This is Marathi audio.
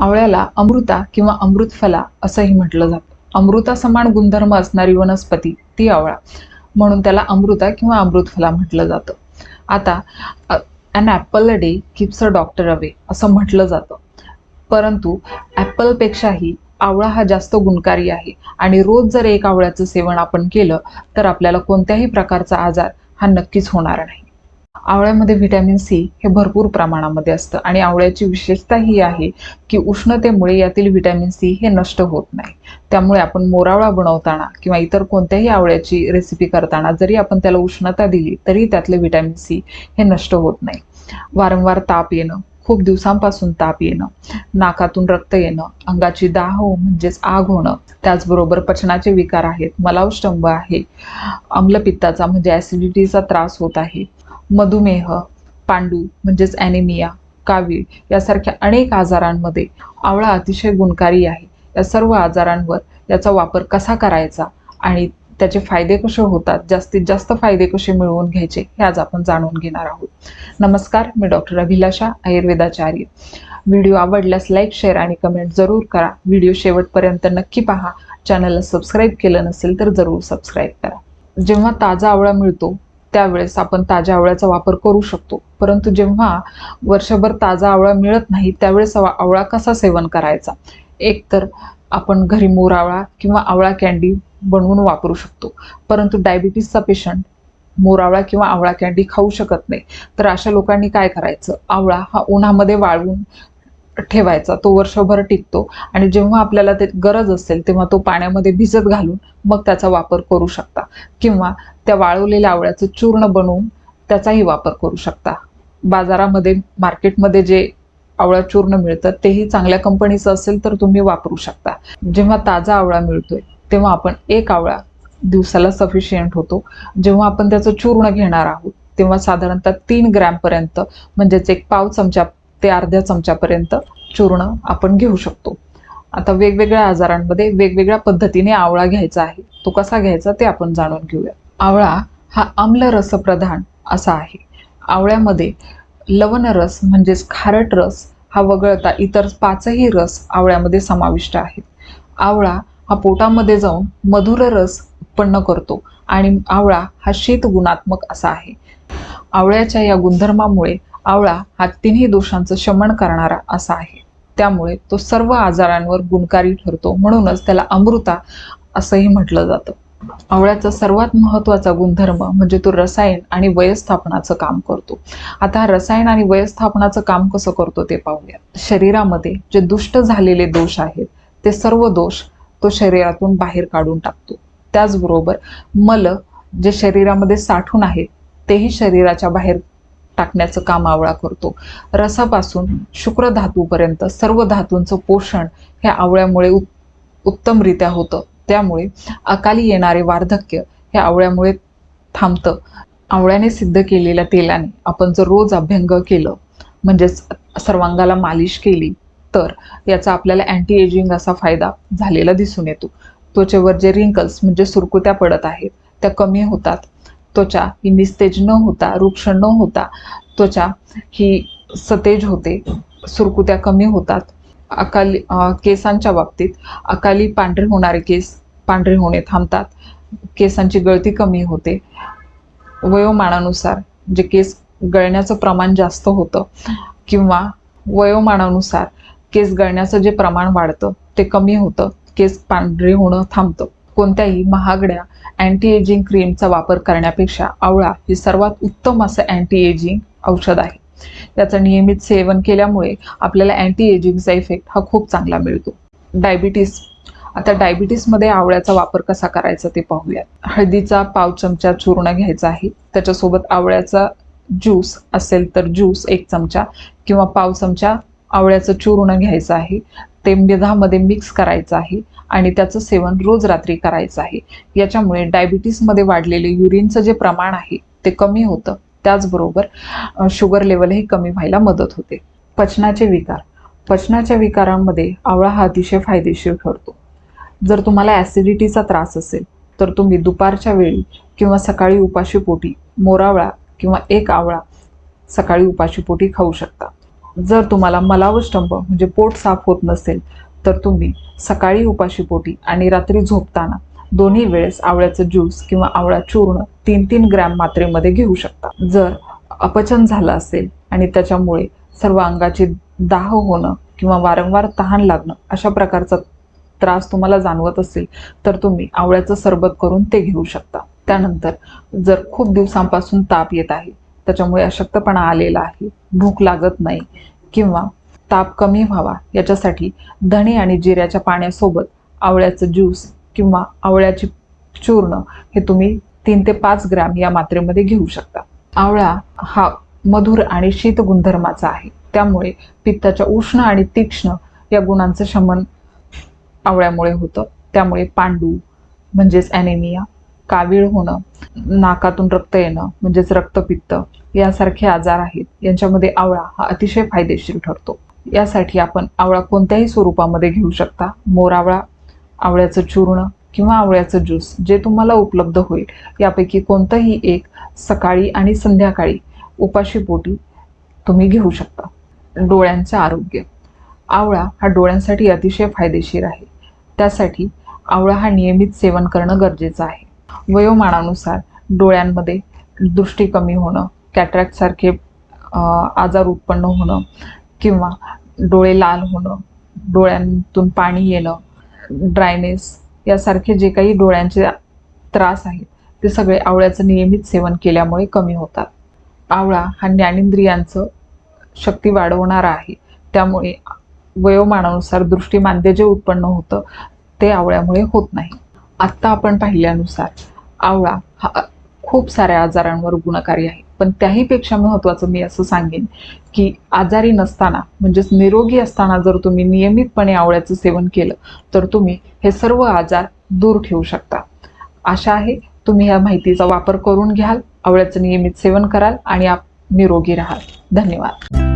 आवळ्याला अमृता किंवा अमृतफला असंही म्हटलं जातं. अमृता समान गुणधर्म असणारी वनस्पती ती आवळा. म्हणून त्याला अमृता किंवा अमृतफला म्हटलं जातं. आता an apple a day keeps a doctor away असं म्हटलं जातं. परंतु ॲपलपेक्षाही आवळा हा जास्त गुणकारी आहे. आणि रोज जर एक आवळ्याचं सेवन आपण केलं तर आपल्याला कोणत्याही प्रकारचा आजार हा नक्कीच होणार नाही. आवळ्यामध्ये व्हिटॅमिन सी हे भरपूर प्रमाणामध्ये असतं. आणि आवळ्याची विशेषता ही आहे की उष्णतेमुळे यातील व्हिटॅमिन सी हे नष्ट होत नाही. त्यामुळे आपण मोरावळा बनवताना किंवा इतर कोणत्याही आवळ्याची रेसिपी करताना जरी आपण त्याला उष्णता दिली तरी त्यातले व्हिटॅमिन सी हे नष्ट होत नाही. वारंवार ताप येणं खूप दिवसांपासून ताप येणं नाकातून रक्त येणं अंगाची दाह हो म्हणजेच आग होणं त्याचबरोबर पचनाचे विकार आहेत मलावष्टंभ आहे अम्लपित्ताचा म्हणजे ॲसिडिटीचा त्रास होत आहे मधुमेह पांडू म्हणजेच ॲनिमिया कावीळ यासारख्या अनेक आजारांमध्ये आवळा अतिशय गुणकारी आहे. या सर्व आजारांवर याचा वापर कसा करायचा आणि त्याचे फायदे कसे होतात जास्तीत जास्त फायदे कसे मिळवून घ्यायचे हे आज आपण जाणून घेणार आहोत. नमस्कार मी डॉक्टर अभिलाषा आयुर्वेदाचार्य. व्हिडिओ आवडल्यास लाईक शेअर आणि कमेंट जरूर करा. व्हिडिओ शेवटपर्यंत नक्की पहा. चॅनलला सबस्क्राईब केलं नसेल तर जरूर सबस्क्राईब करा. जेव्हा ताजा आवळा मिळतो त्यावेळेस आपण ताज्या आवळ्याचा वापर करू शकतो. परंतु जेव्हा वर्षभर ताजा आवळा मिळत नाही त्यावेळेस आवळा कसा सेवन करायचा? एक तर आपण घरी मोर आवळा किंवा आवळा कॅन्डी बनवून वापरू शकतो. परंतु डायबिटीसचा पेशंट मोरावळा किंवा आवळा कॅन्डी खाऊ शकत नाही. तर अशा लोकांनी काय करायचं? आवळा हा उन्हामध्ये वाळवून ठेवायचा. तो वर्षभर टिकतो आणि जेव्हा आपल्याला ते गरज असेल तेव्हा तो पाण्यामध्ये भिजत घालून मग त्याचा वापर करू शकता. किंवा त्या वाळवलेल्या आवळ्याचं चूर्ण बनवून त्याचाही वापर करू शकता. बाजारामध्ये मार्केटमध्ये जे आवळा चूर्ण मिळतं तेही चांगल्या कंपनीचं असेल तर तुम्ही वापरू शकता. जेव्हा ताजा आवळा मिळतोय तेव्हा आपण एक आवळा दिवसाला सफिशियंट होतो. जेव्हा आपण त्याचं चूर्ण घेणार आहोत तेव्हा साधारणतः तीन ग्रॅमपर्यंत म्हणजेच एक पाव चमचा ते अर्ध्या चमच्यापर्यंत चूर्ण आपण घेऊ शकतो. आता वेगवेगळ्या आजारांमध्ये वेगवेगळ्या पद्धतीने आवळा घ्यायचा आहे. तो कसा घ्यायचा ते आपण जाणून घेऊया. आवळा हा आम्ल रसप्रधान असा आहे. आवळ्यामध्ये लवण रस म्हणजेच खारट रस हा वगळता इतर पाचही रस आवळ्यामध्ये समाविष्ट आहेत. आवळा हा पोटामध्ये जाऊन मधुर रस उत्पन्न करतो. आणि आवळा हा शीत गुणात्मक असा आहे. आवळ्याच्या या गुणधर्मामुळे आवळा हा तिन्ही दोषांचं शमन करणारा असा आहे. त्यामुळे तो सर्व आजारांवर गुणकारी ठरतो. म्हणूनच त्याला अमृता असंही म्हटलं जातं. आवळ्याचा सर्वात महत्त्वाचा गुणधर्म म्हणजे तो रसायन आणि वयस्थापनाचं काम करतो. आता रसायन आणि वयस्थापनाचं काम कसं करतो ते पाहूया. शरीरामध्ये जे दुष्ट झालेले दोष आहेत ते सर्व दोष तो शरीरातून बाहेर काढून टाकतो. त्याचबरोबर मल जे शरीरामध्ये साठून आहेत तेही शरीराच्या बाहेर टाकण्याचं काम आवळा करतो. रसापासून शुक्र धातूपर्यंत सर्व धातूंचं पोषण हे आवळ्यामुळे उत्तमरित्या होतं. त्यामुळे अकाली येणारे वार्धक्य हे आवळ्यामुळे थांबतं. आवळ्याने सिद्ध केलेल्या तेलाने आपण जर रोज अभ्यंग केलं म्हणजेच सर्वांगाला मालिश केली तर याचा आपल्याला अँटी एजिंग असा फायदा झालेला दिसून येतो. त्वचेवर जे रिंकल्स म्हणजे सुरकुत्या पडत आहेत त्या कमी होतात. त्वचा ही निस्तेज न होता रुक्ष न होता त्वचा ही सतेज होते सुरकुत्या कमी होतात. अकाली केसांच्या बाबतीत अकाली पांढरे होणारे केस पांढरे होणे थांबतात. केसांची गळती कमी होते. वयोमानानुसार जे केस गळण्याचं प्रमाण जास्त होतं किंवा वयोमानानुसार केस गळण्याचं जे प्रमाण वाढतं ते कमी होतं. केस पांढरे होणं थांबतं. कोणत्याही महागड्या अँटी एजिंग क्रीमचा वापर करण्यापेक्षा आवळा हे सर्वात उत्तम असं अँटी एजिंग औषध आहे. त्याचं नियमित सेवन केल्यामुळे आपल्याला अँटी एजिंगचा इफेक्ट हा खूप चांगला मिळतो. डायबिटीस आता डायबिटीसमध्ये आवळ्याचा वापर कसा करायचा ते पाहूयात. हळदीचा पाव चमचा चूर्ण घ्यायचा आहे. त्याच्यासोबत आवळ्याचा ज्यूस असेल तर ज्यूस एक चमचा किंवा पाव चमचा आवळ्याचं चूर्ण घ्यायचं आहे ते मिधामध्ये मिक्स करायचं आहे आणि त्याचं सेवन रोज रात्री करायचं आहे. याच्यामुळे डायबिटीसमध्ये वाढलेले युरिनचं जे प्रमाण आहे ते कमी होतं. त्याचबरोबर शुगर लेवलही कमी व्हायला मदत होते. पचनाचे विकार. पचनाच्या विकारांमध्ये आवळा हा अतिशय फायदेशीर ठरतो. जर तुम्हाला ॲसिडिटीचा त्रास असेल तर तुम्ही दुपारच्या वेळी किंवा सकाळी उपाशी पोटी मोरावळा किंवा एक आवळा सकाळी उपाशी पोटी खाऊ शकता. जर तुम्हाला मलावष्टंभ म्हणजे पोट साफ होत नसेल तर तुम्ही सकाळी उपाशी पोटी आणि रात्री झोपताना दोन्ही वेळेस आवळ्याचं ज्यूस किंवा आवळा चूर्ण तीन तीन ग्रॅम मात्रेमध्ये घेऊ शकता. जर अपचन झालं असेल आणि त्याच्यामुळे सर्व अंगाची दाह होणं किंवा वारंवार तहान लागणं अशा प्रकारचा त्रास तुम्हाला जाणवत असेल तर तुम्ही आवळ्याचं सरबत करून ते घेऊ शकता. त्यानंतर जर खूप दिवसांपासून ताप येत आहे त्याच्यामुळे अशक्तपणा आलेला आहे. भूक लागत नाही किंवा ताप कमी व्हावा याच्यासाठी धणे आणि जिऱ्याच्या पाण्यासोबत आवळ्याचं ज्यूस किंवा आवळ्याची चूर्ण हे तुम्ही तीन ते पाच ग्रॅम या मात्रेमध्ये घेऊ शकता. आवळा हा मधुर आणि शीत गुणधर्माचा आहे. त्यामुळे पित्ताच्या उष्ण आणि तीक्ष्ण या गुणांचं शमन आवळ्यामुळे होतं. त्यामुळे पांडू म्हणजेच ॲनेमिया कावीळ होणं नाकातून रक्त येणं म्हणजेच रक्तपित्त यासारखे आजार आहेत. यांच्यामध्ये आवळा हा अतिशय फायदेशीर ठरतो. यासाठी आपण आवळा कोणत्याही स्वरूपामध्ये घेऊ शकता. मोरावळा आवळ्याचं चूर्ण किंवा आवळ्याचं ज्यूस जे तुम्हाला उपलब्ध होईल. यापैकी कोणतंही एक सकाळी आणि संध्याकाळी उपाशीपोटी तुम्ही घेऊ शकता. डोळ्यांचं आरोग्य. आवळा हा डोळ्यांसाठी अतिशय फायदेशीर आहे. त्यासाठी आवळा हा नियमित सेवन करणं गरजेचं आहे. वयोमानानुसार डोळ्यांमध्ये दृष्टी कमी होणं कॅटरॅक्टसारखे आजार उत्पन्न होणं किंवा डोळे लाल होणं डोळ्यांतून पाणी येणं ड्रायनेस यासारखे जे काही डोळ्यांचे त्रास आहेत ते सगळे आवळ्याचं नियमित सेवन केल्यामुळे कमी होतात. आवळा हा ज्ञानेंद्रियांचं शक्ती वाढवणारा आहे. त्यामुळे वयोमानानुसार दृष्टिमांद्य जे उत्पन्न होतं ते आवळ्यामुळे होत नाही. आत्ता आपण पाहिल्यानुसार आवळा हा खूप साऱ्या आजारांवर गुणकारी आहे. पण त्याहीपेक्षा महत्त्वाचं मी असं सांगेन की आजारी नसताना म्हणजेच निरोगी असताना जर तुम्ही नियमितपणे आवळ्याचं सेवन केलं तर तुम्ही हे सर्व आजार दूर ठेवू शकता. आशा आहे तुम्ही या माहितीचा वापर करून घ्याल आवळ्याचं नियमित सेवन कराल आणि आप निरोगी राहाल. धन्यवाद.